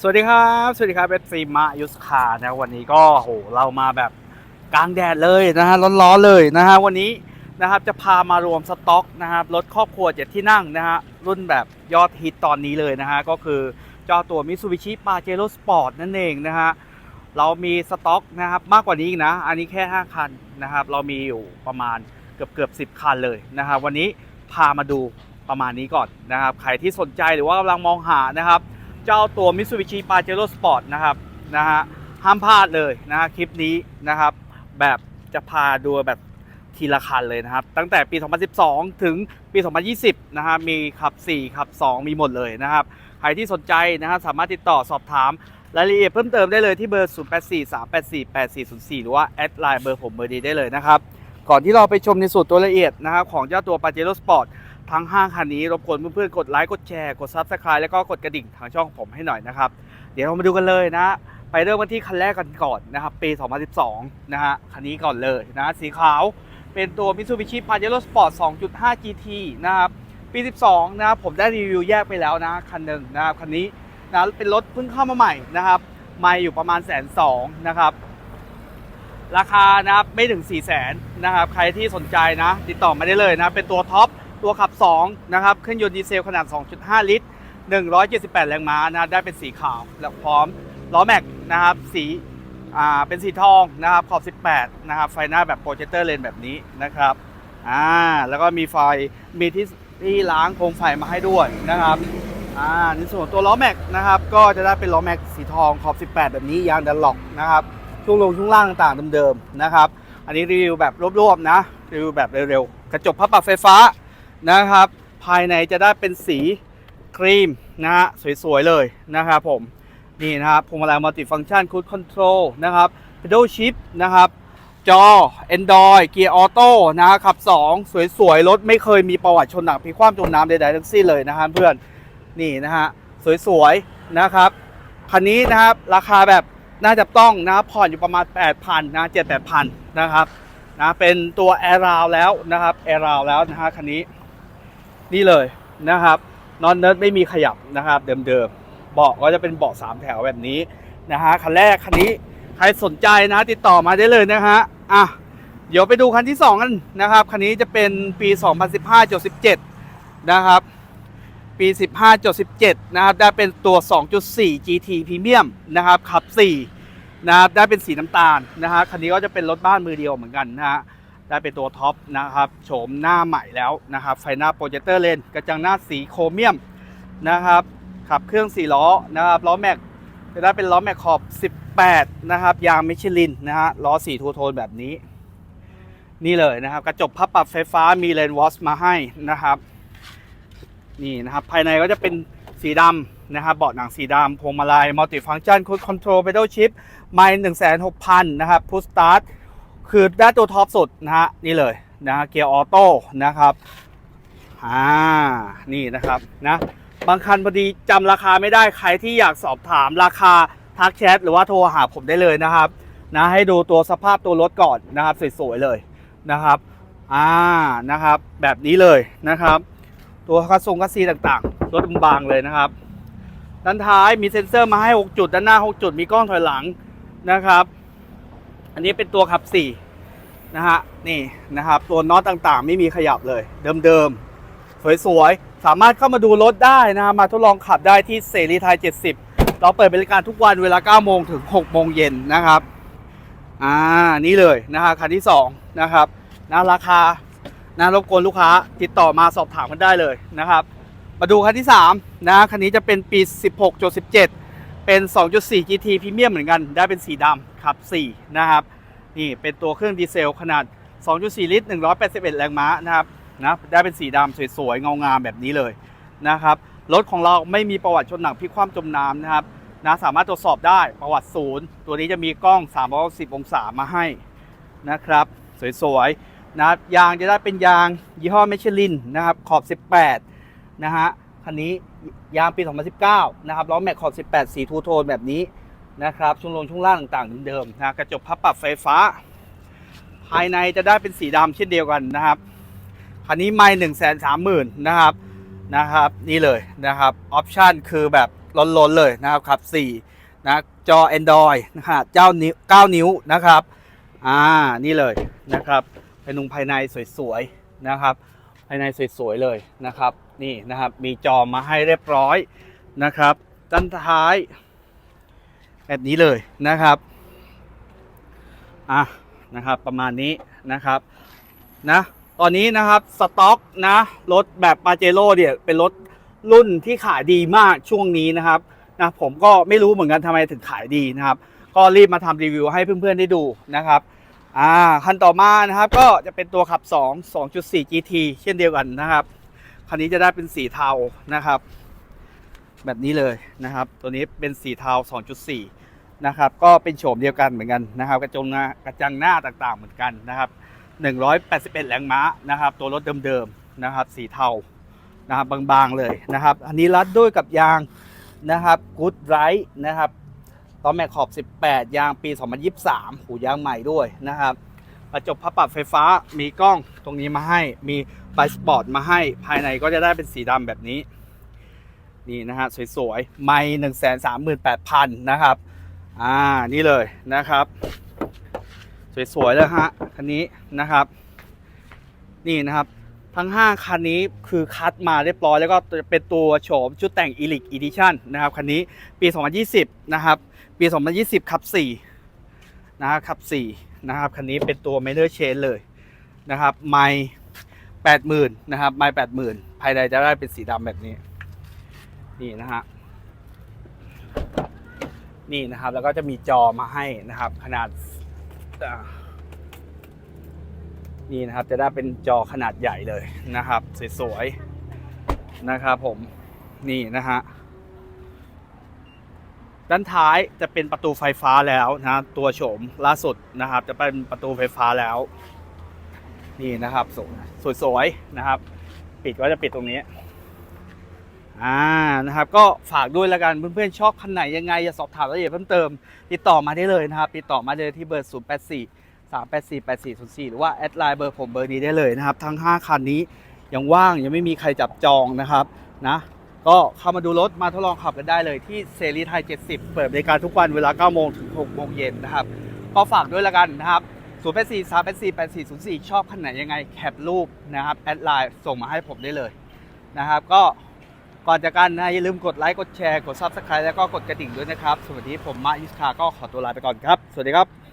สวัสดีครับ สวัสดีครับเอฟซีมายุสคานะวันนี้ก็โหเรามาแบบกลางแดดเลยนะฮะร้อนๆเลยนะฮะวันนี้นะครับจะพามารวมสต็อกนะครับรถครอบครัวเจ็ดที่นั่งนะฮะรุ่นแบบยอดฮิตตอนนี้เลยนะฮะก็คือเจ้าตัว Mitsubishi Pajero Sport นั่นเองนะฮะเรามีสต็อกนะครับมากกว่านี้อีกนะ อันนี้แค่ 5 คันนะครับเรามีอยู่ประมาณเกือบเกือบ10คันเลยนะครับวันนี้พามาดูประมาณนี้ก่อนนะครับใครที่สนใจหรือว่ากำลังมองหานะครับ เจ้าตัว Mitsubishi Pajero Sport นะครับนะฮะห้ามพลาดเลยนะฮะคลิปนี้นะครับ แบบจะพาดูแบบทีละคันเลยนะครับ ตั้งแต่ปี 2012 ถึงปี 2020 นะฮะมีขับ 4 ขับ 2 มีหมดเลยนะครับ ใครที่สนใจนะฮะสามารถติดต่อสอบถามรายละเอียดเพิ่มเติมได้เลยที่เบอร์ 0843848404 หรือว่าแอดไลน์เบอร์ผมเบอร์ดีได้เลยนะครับ ก่อนที่เราไปชมในส่วนตัวละเอียดนะครับของเจ้าตัว Pajero Sport ทั้งห้างคันนี้รบกวนเพื่อนๆกดไลค์กดแชร์กด Subscribe แล้วก็กดกระดิ่งทางช่องผมให้หน่อยนะครับ เดี๋ยวเรามาดูกันเลยนะ ไปเริ่มกันที่คันแรกกันก่อนนะครับ ปี 2012 นะฮะคันนี้ก่อนเลยนะสีขาวเป็นตัว Mitsubishi Pajero Sport 2.5 GT นะครับปี 12 นะผมได้รีวิวแยกไปแล้วนะคันหนึ่งนะครับคันนี้นะเป็นรถเพิ่งเข้ามาใหม่นะครับไม่อยู่ประมาณแสนสองนะครับ ราคานะครับไม่ถึง4 0 0แสนนะครับ ใครที่สนใจนะ ติดต่อมาได้เลยนะ เป็นตัวท็อป ตัวขับ 2 นะครับเครื่องยนต์ดีเซลขนาด 2.5 ลิตร 178 แรงม้านะได้เป็นสีขาวและพร้อมล้อแม็กนะครับสีอ่าเป็นสีทองนะครับขอบ 18 นะครับ ไฟหน้าแบบโปรเจคเตอร์เลนแบบนี้นะครับอ่าแล้วก็มีไฟมีที่ที่ล้างโคมไฟมาให้ด้วยนะครับอ่าในส่วนตัวล้อแม็กนะครับก็จะได้เป็นล้อแม็กสีทองขอบ 18 แบบนี้ยางดันหลอกนะครับช่วงลงช่วงล่างต่างๆเดิมๆนะครับ อันนี้รีวิวแบบรวบๆนะรีวิวแบบเร็วๆกระจกพับปรับไฟฟ้า นะครับ ภายในจะได้เป็นสีครีมนะฮะสวยๆเลยนะครับผมนี่นะครับพวงมาลัยมัลติฟัง c t ชันคู c คอนโทรลนะครับ pedal shift นะครับจอ Android เกียร์ออโต้นะฮะขับ 2 สวยๆ รถไม่เคยมีประวัติชนหนักพิคว่ำจมน้ำใดๆทั้งสิ้นเลยนะฮะเพื่อนนี่นะฮะ สวยๆ นะครับ คันนี้นะครับ ราคาแบบน่าจับต้องนะครับผ่อนอยู่ประมาณ 8,000นะ7 8,000 นะครับนะเป็นตัวแอร์ราวแล้วนะครับแอร์ราวแล้วนะฮะคันนี้ นี่เลยนะครับนอนเนิร์ดไม่มีขยับนะครับ เดิมๆเบาะก็จะเป็นเบาะสามแถวแบบนี้นะฮะคันแรกคันนี้ใครสนใจนะติดต่อมาได้เลยนะฮะอะเดี๋ยวไปดูคันที่สองกันนะครับ คันนี้จะเป็นปี 2015จด17 นะครับ ปี 15จด17 นะครับ ได้เป็นตัว 2.4 GT Premium นะครับขับ 4 นะครับ ได้เป็นสีน้ำตาลนะฮะคันนี้ก็จะเป็นรถบ้านมือเดียวเหมือนกันนะฮะ ได้เป็นตัวท็อปนะครับโฉมหน้าใหม่แล้วนะครับไฟหน้าโปรเจคเตอร์เลนกระจังหน้าสีโครเมียมนะครับขับเครื่อง4ล้อนะครับล้อแม็กจะได้เป็นล้อแม็กขอบ 18 นะครับ ยางมิชลินนะฮะล้อสีทูโทนแบบนี้ นี่เลยนะครับ กระจกพับปรับไฟฟ้ามีเลนวอชมาให้นะครับนี่นะครับ ภายในก็จะเป็นสีดำนะครับเบาะหนังสีดำพวงมาลัยมัลติฟัง c t ชันคู c คอนโทรล p พด a l ชิ p ไม่หนึ่งแสนหกพันนะครับพุ s สตาร์ท คือได้ตัวท็อปสุดนะฮะนี่เลยนะฮะเกียร์ออโต้นะครับอ่านี่นะครับนะบางคันพอดีจำราคาไม่ได้ใครที่อยากสอบถามราคาทักแชทหรือว่าโทรหาผมได้เลยนะครับนะให้ดูตัวสภาพตัวรถก่อนนะครับสวยๆเลยนะครับอ่านะครับ แบบนี้เลยนะครับ ตัวคัสซงคัสซีต่างๆ รถบางๆเลยนะครับ ด้านท้ายมีเซ็นเซอร์มาให้ 6 จุด ด้านหน้า 6 จุดมีกล้องถอยหลังนะครับ อันนี้เป็นตัวขับ4นะฮะนี่นะครับตัวน็อตต่างๆ ไม่มีขยับเลยเดิมๆสวยๆสามารถเข้ามาดูรถได้นะครับมาทดลองขับได้ที่เสรีไทย 70 เราเปิดบริการทุกวันเวลา 9 โมงถึง 6 โมงเย็นนะครับอ่านี่เลยนะฮะคันที่ 2 นะครับนะราคานะรบกวนลูกค้าติดต่อมาสอบถามกันได้เลยนะครับ มาดูคันที่ 3 นะคันนี้จะเป็นปี 16.17 เป็น 2.4 GT Premium เหมือนกัน ได้เป็นสีดำขับ 4 นะครับ นี่เป็นตัวเครื่องดีเซลขนาด 2.4 ลิตร 181 แรงม้านะครับนะได้เป็นสีดำสวยๆ เงางามแบบนี้เลยนะครับรถของเราไม่มีประวัติชนหนักพลิกคว่ำจมน้ำนะครับนะสามารถตรวจสอบได้ประวัติศูนย์ ตัวนี้จะมีกล้อง310องศามาให้นะครับ สวยๆนะครับยางจะได้เป็นยางยี่ห้อเมชลินนะครับขอบ 18 นะฮะ คันนี้ยางปี 2019 นะครับล้อแม็กขอบ 18 สีทูโทนแบบนี้นะครับช่วงลงช่วงล่างต่างๆเดิมนะกระจกพับปรับไฟฟ้า ภายในจะได้เป็นสีดำเช่นเดียวกันนะครับคันนี้ไม่หนึ่งแสนสามหมื่นนะครับนะครับ นี่เลยนะครับออปชันคือแบบล้นๆเลยนะครับขับ4นะจอ Android นะฮะเจ้านิ้ว9นิ้วนะครับอ่านี่เลยนะครับภายนุงภายในสวยๆนะครับ ภายในสวยๆเลยนะครับ นี่นะครับมีจอมาให้เรียบร้อยนะครับด้านท้าย แบบนี้เลยนะครับอะนะครับประมาณนี้นะครับนะตอนนี้นะครับสต็อกนะรถแบบปาเจโร่เนี่ยเป็นรถรุ่นที่ขายดีมากช่วงนี้นะครับนะผมก็ไม่รู้เหมือนกันทำไมถึงขายดีนะครับ ก็รีบมาทำรีวิวให้เพื่อนๆได้ดูนะครับ อ่าคันต่อมานะครับก็จะเป็นตัวขับ 2 2.4 GT เช่นเดียวกันนะครับ คันนี้จะได้เป็นสีเทานะครับ แบบนี้เลยนะครับ ตัวนี้เป็นสีเทา 2.4 นะครับ ก็เป็นโฉมเดียวกันเหมือนกันนะครับ กระจงหน้ากระจังหน้าต่างๆเหมือนกันนะครับ 181 แรงม้านะครับ ตัวรถเดิมๆนะครับ สีเทานะครับบางๆเลยนะครับ อันนี้รัดด้วยกับยางนะครับกูดไรท์นะครับ ตอนแม็กขอบ 18 ยางปี 2023 หูยางใหม่ด้วยนะครับกระจกพับปรับไฟฟ้ามีกล้องตรงนี้มาให้มีไฟสปอร์ตมาให้ภายในก็จะได้เป็นสีดำแบบนี้ นี่นะฮะสวยๆ ไม่1 3 8 0 0 0นะครับ อ่านี่เลยนะครับ สวยๆเลยฮะคันนี้นะครับ นี่นะครับ ทั้ง 5 คันนี้คือคัดมาเรียบร้อย แล้วก็เป็นตัวโฉมชุดแต่ง e l i t Edition นะครับ คันนี้ปี 2020 นะครับ ปี 2020 ขับ 4 นะครับขับ 4 นะครับ คันนี้เป็นตัว Minor Chain เลยนะครับ ไม่80,000 นะครับ ไม่80,000 ภายในจะได้เป็นสีดำแบบนี้ นี่นะฮะ นี่นะครับ แล้วก็จะมีจอมาให้นะครับ ขนาด นี่นะครับจะได้เป็นจอขนาดใหญ่เลยนะครับ สวยๆนะครับผมนี่นะฮะด้านท้ายจะเป็นประตูไฟฟ้าแล้วนะตัวโฉมล่าสุดนะครับ จะเป็นประตูไฟฟ้าแล้ว นี่นะครับสวยสวยๆนะครับ ปิดก็จะปิดตรงนี้อ่านะครับก็ฝากด้วยล้วกันเพื่อนๆชอบคันไหนยังไงอย่าสอบถามรายละเอียดเพิ่มเติม ติดต่อมาได้เลยนะครับ ติดต่อมาเลยที่เบอร์ 0 8 4 3 8 4 8 4 0 4 หรือว่าแอดไลน์เบอร์ผมเบอร์นี้ได้เลยนะครับ ทั้ง 5 คันนี้ยังว่างยังไม่มีใครจับจองนะครับนะก็เข้ามาดูรถมาทดลองขับกันได้เลยที่เซรีไทย 70 เปิดบริการทุกวันเวลา 9 โมงถึง 6 โมงเย็นนะครับ ก็ฝากด้วยละกันนะครับ 0 8 4 3 8 4 8 4 0 4 ชอบคันไหนยังไงแคปรูปนะครับ แอดไลน์ส่งมาให้ผมได้เลยนะครับ ก็ก่อนจากกันนะอย่าลืมกดไลค์กดแชร์กด Subscribe แล้วก็กดกระดิ่งด้วยนะครับ สวัสดีผมมาอิสคาก็ขอตัวลาไปก่อนครับ สวัสดีครับ